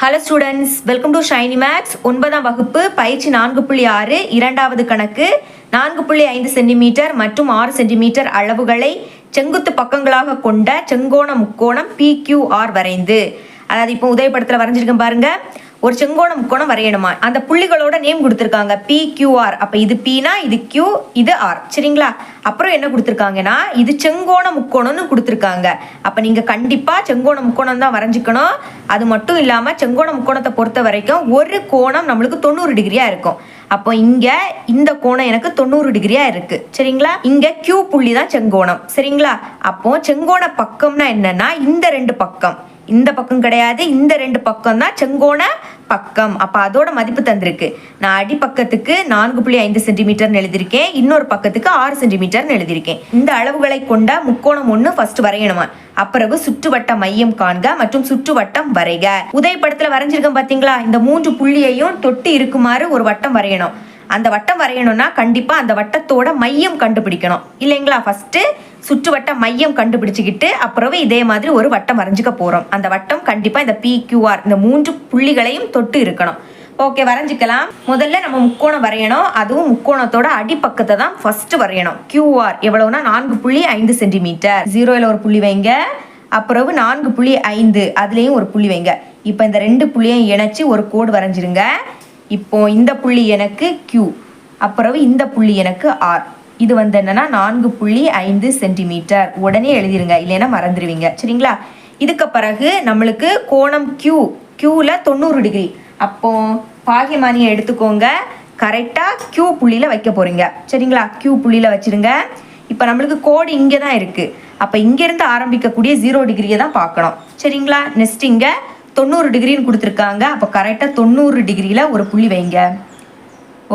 Hello students welcome to Shiny Maths ஒன்பதாம் வகுப்பு பயிற்சி நான்கு புள்ளி ஆறு இரண்டாவது கணக்கு. நான்கு புள்ளி ஐந்து சென்டிமீட்டர் மற்றும் ஆறு சென்டிமீட்டர் அளவுகளை செங்குத்து பக்கங்களாக கொண்ட செங்கோண முக்கோணம் பிக்யூஆர் வரைந்து. அதாவது இப்போ உதயப்படத்தில் வரைஞ்சிருக்கேன் பாருங்கள் ஒரு செங்கோணம் முக்கோணம் வரையணுமா? அந்த புள்ளிகளோட நேம் கொடுத்துருக்காங்க. பி க்யூ ஆர் அப்போ இது பினா இது கியூ இது ஆர் சரிங்களா? அப்புறம் என்ன கொடுத்துருக்காங்கன்னா இது செங்கோண முக்கோணம்னு கொடுத்துருக்காங்க. அப்போ நீங்கள் கண்டிப்பாக செங்கோண முக்கோணம் தான் வரைஞ்சிக்கணும். அது மட்டும் இல்லாமல் செங்கோண முக்கோணத்தை பொறுத்த வரைக்கும் ஒரு கோணம் நம்மளுக்கு தொண்ணூறு டிகிரியாக இருக்கும். அப்போ இங்கே இந்த கோணம் எனக்கு தொண்ணூறு டிகிரியாக இருக்குது சரிங்களா? இங்கே கியூ புள்ளி தான் செங்கோணம். சரிங்களா? அப்போ செங்கோண பக்கம்னா என்னன்னா இந்த ரெண்டு பக்கம். இந்த பக்கம் கிடையாது இந்த ரெண்டு பக்கம் தான் செங்கோண பக்கம். அப்போ அதோட மதிப்பு தந்திருக்கு. நான் அடிப்பக்கத்துக்கு நான்கு புள்ளி ஐந்து சென்டிமீட்டர்னு எழுதியிருக்கேன் இன்னொரு பக்கத்துக்கு ஆறு சென்டிமீட்டர்னு எழுதியிருக்கேன். இந்த அளவுகளை கொண்ட முக்கோணம் ஒன்று ஃபர்ஸ்ட் வரையணுமா? அப்பிறகு சுற்றுவட்ட மையம் காண்க மற்றும் சுற்றுவட்டம் வரைக. உதயப்படத்தில் வரைஞ்சிருக்கேன் பார்த்தீங்களா இந்த மூன்று புள்ளியையும் தொட்டு இருக்குமாறு ஒரு வட்டம் வரையணும். அந்த வட்டம் வரையணும்னா கண்டிப்பாக அந்த வட்டத்தோட மையம் கண்டுபிடிக்கணும். இல்லைங்களா? ஃபஸ்ட்டு சுற்றுவட்ட மையம் கண்டுபிடிச்சிக்கிட்டு அப்புறம் இதே மாதிரி ஒரு வட்டம் வரைஞ்சிக்க போகிறோம் அந்த வட்டம் கண்டிப்பாக இந்த பிக்யூஆர் இந்த மூன்று புள்ளிகளையும் தொட்டு இருக்கணும். ஓகே வரைஞ்சிக்கலாம். முதல்ல நம்ம முக்கோணம் வரையணும். அதுவும் முக்கோணத்தோட அடிப்பக்கத்தை தான் ஃபர்ஸ்ட் வரையணும். கியூஆர் எவ்வளவுனா நான்கு புள்ளி ஐந்து சென்டிமீட்டர். ஜீரோவில் ஒரு புள்ளி வைங்க. அப்புறவு நான்கு புள்ளி ஐந்து அதுலேயும் ஒரு புள்ளி வைங்க. இப்போ இந்த ரெண்டு புள்ளியையும் இணைச்சி ஒரு கோடு வரைஞ்சிருங்க. இப்போ இந்த புள்ளி எனக்கு கியூ அப்புறம் இந்த புள்ளி எனக்கு ஆர் இது வந்து என்னன்னா நான்கு புள்ளி ஐந்து சென்டிமீட்டர். உடனே எழுதிருங்க இல்லைன்னா மறந்துடுவீங்க சரிங்களா? இதுக்கு பிறகு நம்மளுக்கு கோணம் கியூ கியூவில் தொண்ணூறு டிகிரி. அப்போ பாகியமானியை எடுத்துக்கோங்க. கரெக்டாக கியூ புள்ளியில் வைக்க போகிறீங்க சரிங்களா? கியூ புள்ளியில் வச்சிருங்க. இப்போ நம்மளுக்கு கோடு இங்கே தான் இருக்குது அப்போ இங்கேருந்து ஆரம்பிக்கக்கூடிய ஜீரோ டிகிரியை தான் பார்க்கணும். சரிங்களா? நெக்ஸ்ட் இங்கே தொண்ணூறு டிகிரின்னு கொடுத்துருக்காங்க. அப்போ கரெக்டாக தொண்ணூறு டிகிரியில் ஒரு புள்ளி வைங்க.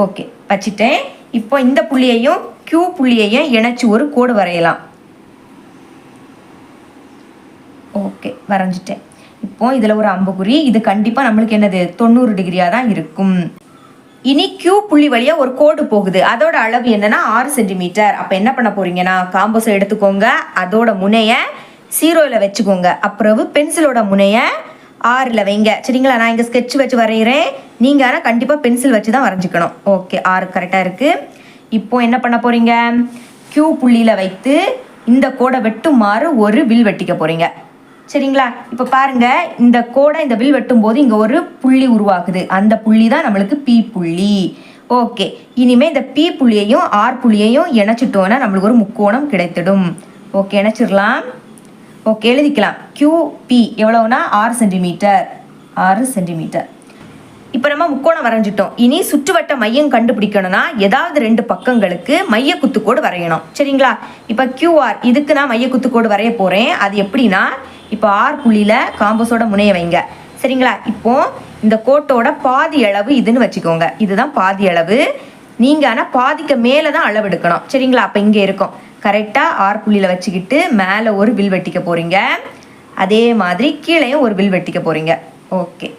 ஓகே வச்சுட்டேன். இப்போ இந்த புள்ளியையும் க்யூ புள்ளியையும் இணைச்சி ஒரு கோடு வரையலாம். ஓகே வரைஞ்சிட்டேன். இப்போ இதில் ஒரு அம்புக்குறி. இது கண்டிப்பாக நம்மளுக்கு என்னது? தொண்ணூறு டிகிரியாக தான் இருக்கும். இனி கியூ புள்ளி வழியாக ஒரு கோடு போகுது. அதோட அளவு என்னன்னா ஆறு சென்டிமீட்டர். அப்போ என்ன பண்ண போறீங்கன்னா காம்போஸை எடுத்துக்கோங்க. அதோட முனையை சீரோவில் வச்சுக்கோங்க. அப்புறம் பென்சிலோட முனையை ஆறில் வைங்க. சரிங்களா? நான் இங்கே ஸ்கெட்ச் வச்சு வரைகிறேன் நீங்கள் ஆனால் கண்டிப்பாக பென்சில் வச்சு தான் வரைஞ்சிக்கணும் ஓகே ஆறு கரெக்டாக இருக்குது இப்போ என்ன பண்ண போகிறீங்க க்யூ புள்ளியில் வைத்து இந்த கோடை வெட்டுமாறு ஒரு வில் வெட்டிக்க போகிறீங்க சரிங்களா? இப்போ பாருங்க இந்த கோடை இந்த வில் வெட்டும் போது இங்கே ஒரு புள்ளி உருவாகுது. அந்த புள்ளி தான் நம்மளுக்கு பி புள்ளி. ஓகே இனிமேல் இந்த பி புள்ளியையும் ஆர் புள்ளியையும் இணைச்சிட்டோன்னா நம்மளுக்கு ஒரு முக்கோணம் கிடைத்திடும். ஓகே இணைச்சிடலாம். ஓகே எழுதிக்கலாம். கியூபி எவ்வளவுனா ஆறு சென்டிமீட்டர் ஆறு சென்டிமீட்டர் இப்போ நம்ம முக்கோணம் வரைஞ்சிட்டோம். இனி சுற்றுவட்ட மையம் கண்டுபிடிக்கணும்னா ஏதாவது ரெண்டு பக்கங்களுக்கு மைய குத்துக்கோடு வரையணும். சரிங்களா? இப்போ கியூஆர் இதுக்கு நான் மைய குத்துக்கோடு வரைய போகிறேன் அது எப்படின்னா இப்போ ஆர் புள்ளியில் காம்போஸோட முனைய வைங்க. சரிங்களா? இப்போ இந்த கோட்டோட பாதி அளவு இதுன்னு வச்சுக்கோங்க. இதுதான் பாதி அளவு. நீங்கள் ஆனால் பாதிக்கு மேலே தான் அளவு எடுக்கணும். சரிங்களா? அப்போ இங்கே இருக்கும். கரெக்டாக ஆர் புள்ளியில் வச்சுக்கிட்டு மேலே ஒரு வில் வெட்டிக்க போகிறீங்க அதே மாதிரி கீழேயும் ஒரு வில் வெட்டிக்க போகிறீங்க ஓகே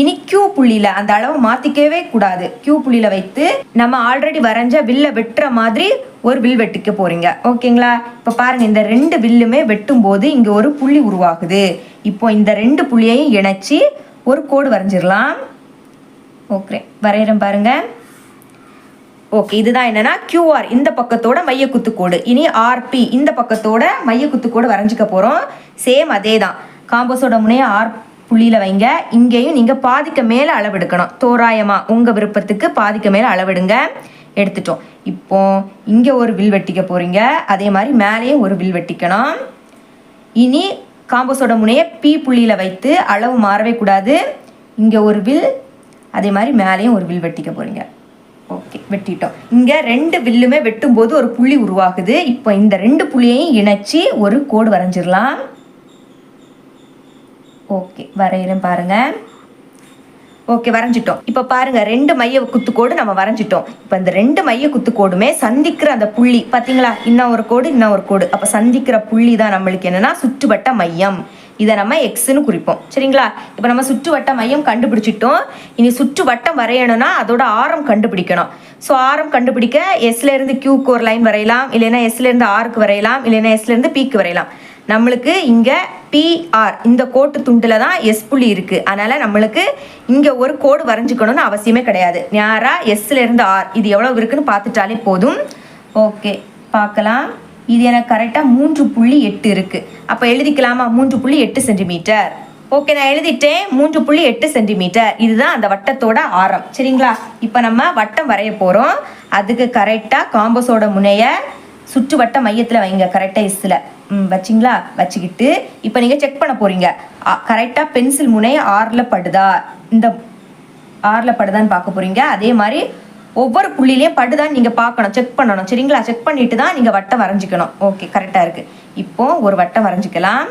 இனி கியூ புள்ளியில் அந்த அளவு மாற்றிக்கவே கூடாது. கியூ புள்ளியில் வைத்து நம்ம ஆல்ரெடி வரைஞ்ச வில்லை வெட்டுற மாதிரி ஒரு வில் வெட்டிக்க போகிறீங்க ஓகேங்களா இப்போ பாருங்கள் இந்த ரெண்டு வில்லுமே வெட்டும் போது இங்கே ஒரு புள்ளி உருவாகுது. இப்போ இந்த ரெண்டு புள்ளியையும் இணைச்சி ஒரு கோடு வரைஞ்சிடலாம். ஓகே வரைகிறேன் பாருங்கள் ஓகே இதுதான் என்னன்னா கியூஆர் இந்த பக்கத்தோட மைய குத்துக்கோடு இனி ஆர்பி இந்த பக்கத்தோட மைய குத்துக்கோடு வரைஞ்சிக்க போகிறோம் சேம் அதே தான் காம்போஸோட முனைய ஆர் புள்ளியில வைங்க. இங்கேயும் நீங்கள் பாதிக்க மேலே அளவெடுக்கணும். தோராயமாக உங்கள் விருப்பத்துக்கு பாதிக்க மேலே அளவெடுங்க. எடுத்துட்டோம். இப்போ இங்கே ஒரு வில் வெட்டிக்க போகிறீங்க அதே மாதிரி மேலேயும் ஒரு வில் வெட்டிக்கணும். இனி காம்போஸோட முனையை பி புள்ளியில் வைத்து அளவு மாறவே கூடாது. இங்கே ஒரு வில் அதே மாதிரி மேலேயும் ஒரு வில் வெட்டிக்க போகிறீங்க வெட்டிட்டோம். இங்கே ரெண்டு வில்லுமே வெட்டும்போது ஒரு புள்ளி உருவாகுது. இப்போ இந்த ரெண்டு புள்ளியையும் இணைச்சி ஒரு கோடு வரைஞ்சிடலாம். ஓகே வரையிறேன் பாருங்கள் ஓகே வரைஞ்சிட்டோம். இப்போ பாருங்க ரெண்டு மைய குத்துக்கோடு நம்ம வரைஞ்சிட்டோம். இப்போ இந்த ரெண்டு மைய குத்துக்கோடுமே சந்திக்கிற அந்த புள்ளி பார்த்தீங்களா? இன்னும் ஒரு கோடு இன்னும் ஒரு கோடு. அப்போ சந்திக்கிற புள்ளி தான் நம்மளுக்கு என்னன்னா சுற்றுவட்ட மையம். இதை நம்ம எக்ஸ்னு குறிப்போம். சரிங்களா? இப்போ நம்ம சுற்றுவட்ட மையம் கண்டுபிடிச்சிட்டோம். இனி சுற்றுவட்டம் வரையணும்னா அதோட ஆரம் கண்டுபிடிக்கணும். ஸோ ஆரம் கண்டுபிடிக்க எஸ்லேருந்து க்யூக்கு கியூக்கு ஒரு லைன் வரையலாம். இல்லைன்னா எஸ்லேருந்து ஆருக்கு வரையலாம். இல்லைன்னா எஸ்லேருந்து பிக்கு வரையலாம். நம்மளுக்கு இங்கே பிஆர் இந்த கோட்டு துண்டில் தான் எஸ் புள்ளி இருக்குது அதனால் நம்மளுக்கு இங்கே ஒரு கோடு வரைஞ்சிக்கணும்னு அவசியமே கிடையாது. நேராக எஸ்லேருந்து ஆர் இது எவ்வளோ இருக்குன்னு பார்த்துட்டாலே போதும். ஓகே பார்க்கலாம். இது எனக்கு கரெக்டாக மூன்று புள்ளி எட்டு இருக்குது அப்போ எழுதிக்கலாமா? மூன்று புள்ளி எட்டு சென்டிமீட்டர் ஓகே நான் எழுதிட்டேன். மூன்று புள்ளி எட்டு சென்டிமீட்டர் இதுதான் அந்த வட்டத்தோட ஆரம். சரிங்களா? இப்போ நம்ம வட்டம் வரைய போகிறோம் அதுக்கு கரெக்டாக காம்பஸோட முனைய சுற்று வட்ட மையத்தில் வைங்க. கரெக்டாக இஸில் ம் வச்சிங்களா? வச்சுக்கிட்டு இப்போ நீங்கள் செக் பண்ண போகிறீங்க கரெக்டாக பென்சில் முனை ஆறில் படுதா? இந்த ஆறில் படுதான்னு பார்க்க போகிறீங்க அதே மாதிரி ஒவ்வொரு புள்ளிலையும் படுதான்னு நீங்கள் பார்க்கணும். செக் பண்ணணும். சரிங்களா? செக் பண்ணிட்டு தான் நீங்கள் வட்டம் வரைஞ்சிக்கணும். ஓகே கரெக்டாக இருக்குது இப்போது ஒரு வட்டம் வரைஞ்சிக்கலாம்.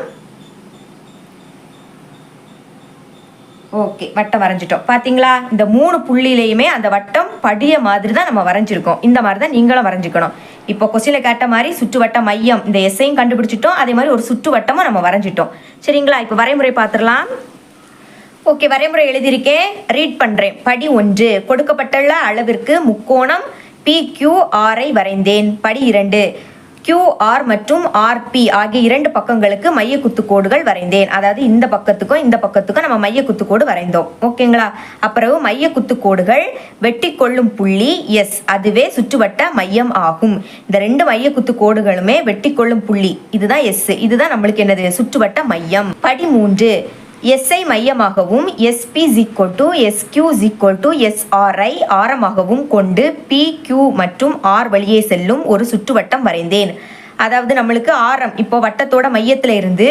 ஓகே வட்டம் வரைஞ்சிட்டோம். பார்த்தீங்களா இந்த மூணு புள்ளியிலையுமே அந்த வட்டம் படிய மாதிரி தான் நம்ம வரைஞ்சிருக்கோம். இந்த மாதிரி தான் நீங்களும் வரைஞ்சிக்கணும். இப்போ கொசியில் கேட்ட மாதிரி சுற்றுவட்ட மையம் இந்த எஸ்ஐயும் கண்டுபிடிச்சிட்டோம். அதே மாதிரி ஒரு சுற்றுவட்டமும் நம்ம வரைஞ்சிட்டோம். சரிங்களா? இப்போ வரைமுறை பார்த்துடலாம் ஓகே வரைமுறை எழுதியிருக்கேன். ரீட் பண்ணுறேன் படி ஒன்று கொடுக்கப்பட்டுள்ள அளவிற்கு முக்கோணம் பி கியூ ஆரை வரைந்தேன். படி இரண்டு கியூஆர் மற்றும் ஆர்பி ஆகிய இரண்டு பக்கங்களுக்கு மைய குத்துக்கோடுகள் வரைந்தேன். அதாவது இந்த பக்கத்துக்கும் இந்த பக்கத்துக்கும் நம்ம மைய குத்துக்கோடு வரைந்தோம் ஓகேங்களா அப்புறம் மைய குத்துக்கோடுகள் வெட்டி கொள்ளும் புள்ளி எஸ் அதுவே சுற்றுவட்ட மையம் ஆகும். இந்த ரெண்டு மைய குத்துக்கோடுகளுமே வெட்டி கொள்ளும் புள்ளி. இதுதான் எஸ் இதுதான் நம்மளுக்கு என்னது? சுற்றுவட்ட மையம். படி மூன்று எஸ்ஐ மையமாகவும் S P ஜிக்கோ to S Q equal to SRI ஆரமாகவும் கொண்டு பி கியூ மற்றும் ஆர் வழியே செல்லும் ஒரு சுற்றுவட்டம் வரைந்தேன். அதாவது நம்மளுக்கு ஆரம் இப்போ வட்டத்தோட மையத்தில் இருந்து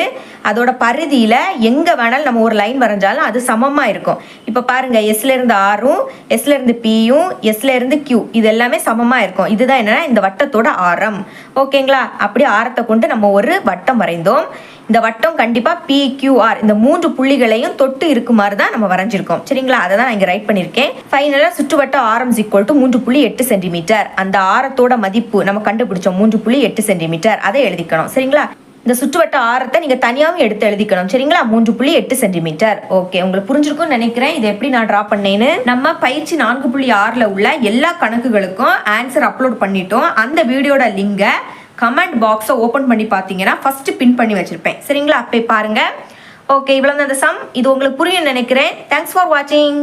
அதோட பரிதியில் எங்கே வேணாலும் நம்ம ஒரு லைன் வரைஞ்சாலும் அது சமமாக இருக்கும். இப்போ பாருங்கள் எஸ்ல இருந்து ஆரும் எஸ்ல இருந்து பியும் எஸ்ல இருந்து கியூ இது எல்லாமே சமமாக இருக்கும். இதுதான் என்னென்னா இந்த வட்டத்தோட ஆரம். ஓகேங்களா? அப்படி ஆரத்தை கொண்டு நம்ம ஒரு வட்டம் வரைந்தோம். இந்த வட்டம் கண்டிப்பாக பிக்யூஆர் இந்த மூன்று புள்ளிகளையும் தொட்டு இருக்குமாறு தான் நம்ம வரைஞ்சிருக்கோம். சரிங்களா? அதை தான் நான் இங்கே ரைட் பண்ணியிருக்கேன் ஃபைனலாக சுற்றுவட்ட ஆரம் ஈக்குவல் டு மூன்று புள்ளி எட்டு சென்டிமீட்டர் அந்த ஆரத்தோட மதிப்பு நம்ம கண்டுபிடிச்சோம். மூன்று புள்ளி எட்டு சென்டிமீட்டர் அதை எழுதிக்கணும். சரிங்களா? இந்த சுற்றுவட்ட ஆரத்தை நீங்கள் தனியாகவும் எடுத்து எழுதிக்கணும். சரிங்களா? மூன்று புள்ளி எட்டு சென்டிமீட்டர். ஓகே உங்களுக்கு புரிஞ்சிருக்கும்னு நினைக்கிறேன். இதை எப்படி நான் ட்ரா பண்ணேன்னு? நம்ம பயிற்சி நான்கு புள்ளி ஆறில் உள்ள எல்லா கணக்குகளுக்கும் ஆன்சர் அப்லோட் பண்ணிட்டோம். அந்த வீடியோட லிங்கை கமெண்ட் பாக்ஸை ஓப்பன் பண்ணி பார்த்தீங்கன்னா ஃபஸ்ட்டு பின் பண்ணி வச்சுருப்பேன். சரிங்களா? போய் பாருங்கள் ஓகே இவ்வளோ அந்த சம் இது உங்களுக்கு புரியும் நினைக்கிறேன். தேங்க்ஸ் ஃபார் வாட்சிங்